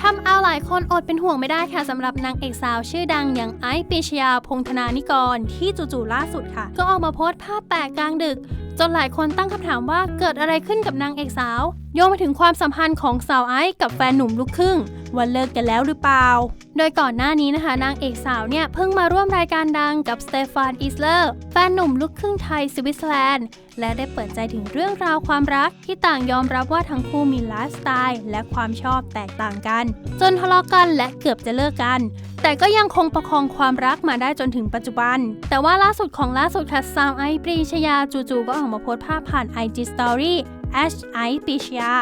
ทำเอาหลายคนอดเป็นห่วงไม่ได้ค่ะสำหรับนางเอกสาวชื่อดังอย่างไอซ์ปรีชยาพงธนานิกร ที่จู่ๆล่าสุดค่ะ ก็ออกมาโพสต์ภาพแปลกกลางดึก จนหลายคนตั้งคำถามว่าเกิดอะไรขึ้นกับนางเอกสาว โยงไปถึงความสัมพันธ์ของสาวไอซ์กับแฟนหนุ่มลูกครึ่งว่าเลิกกันแล้วหรือเปล่า โดยก่อนหน้านี้นะคะ นางเอกสาวเนี่ย เพิ่งมาร่วมรายการดังกับสเตฟานอิสเลอร์แฟนหนุ่มลูกครึ่งไทยสวิตเซอร์แลนด์ และได้เปิดใจถึงเรื่องราวความรักที่ต่างยอมรับว่าทั้งคู่มีไลฟ์สไตล์และความชอบแตกต่างกัน จนทะเลาะกันและเกือบจะเลิกกัน แต่ก็ยังคงประคองความรักมาได้จนถึงปัจจุบัน แต่ว่าล่าสุดของล่าสุดค่ะสาวไอซ์ปรีชยาจู่ๆก็ออกมาโพสต์ภาพผ่าน IG Story แอชไอซ์ปรีชยา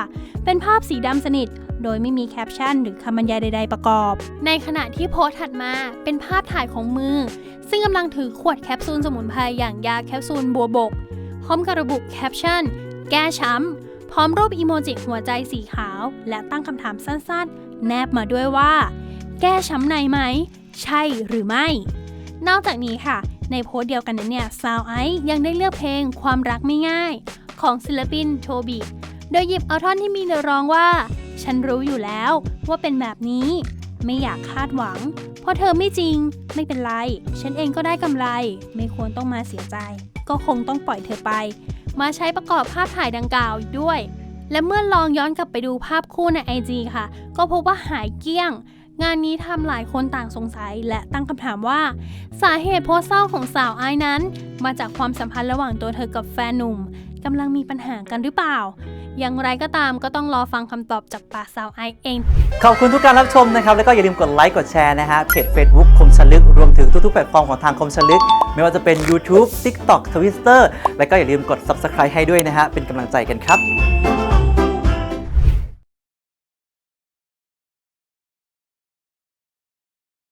เป็นภาพสีดำสนิท โดยไม่มีแคปชั่นหรือคำบรรยายใด ๆ ประกอบ ในขณะที่โพสต์ถัดมาเป็นภาพถ่ายของมือ ซึ่งกำลังถือขวดแคปซูลสมุนไพรอย่างยาแคปซูลบัวบก พร้อมกับระบุแคปชั่น แก้ช้ำ พร้อมรูปอีโมจิหัวใจสีขาว และตั้งคำถามสั้นๆ แนบมาด้วยว่า แก้ช้ำในไหม ใช่หรือไม่ นอกจากนี้ค่ะในโพสต์เดียวกันนั้นเนี่ยซาวไอซ์ยังได้เลือกเพลงความรักไม่ง่าย ของศิลปินโทบีโดยหยิบเอาท่อนที่มีเนื้อร้องว่า ฉันรู้อยู่แล้วว่าเป็นแบบนี้ ไม่อยากคาดหวัง เพราะเธอไม่จริง ไม่เป็นไร ฉันเองก็ได้กำไร ไม่ควรต้องมาเสียใจ ก็คงต้องปล่อยเธอไป มาใช้ประกอบภาพถ่ายดังกล่าวด้วย และเมื่อลองย้อนกลับไปดูภาพคู่ใน IG ค่ะ ก็พบว่าหายเกี้ยงงานนี้ทำหลายคนต่างสงสัยและตั้งคำถามว่า สาเหตุโพสเศร้าของสาวไอ้นั้น มาจากความสัมพันธ์ระหว่างตัวเธอกับแฟนหนุ่ม กำลังมีปัญหากันหรือเปล่า อย่างไรก็ตามก็ต้องรอฟังคำตอบจากปากสาวไอเอง ขอบคุณทุกการรับชมนะครับ แล้วก็อย่าลืมกดไลค์กดแชร์นะฮะเพจ Facebook คมชลึก รวมถึงทุกๆแพลตฟอร์มของทางคมชลึก ไม่ว่าจะเป็น YouTube TikTok Twitter แล้วก็อย่าลืมกด Subscribe ให้ด้วยนะฮะเป็นกำลังใจกันครับ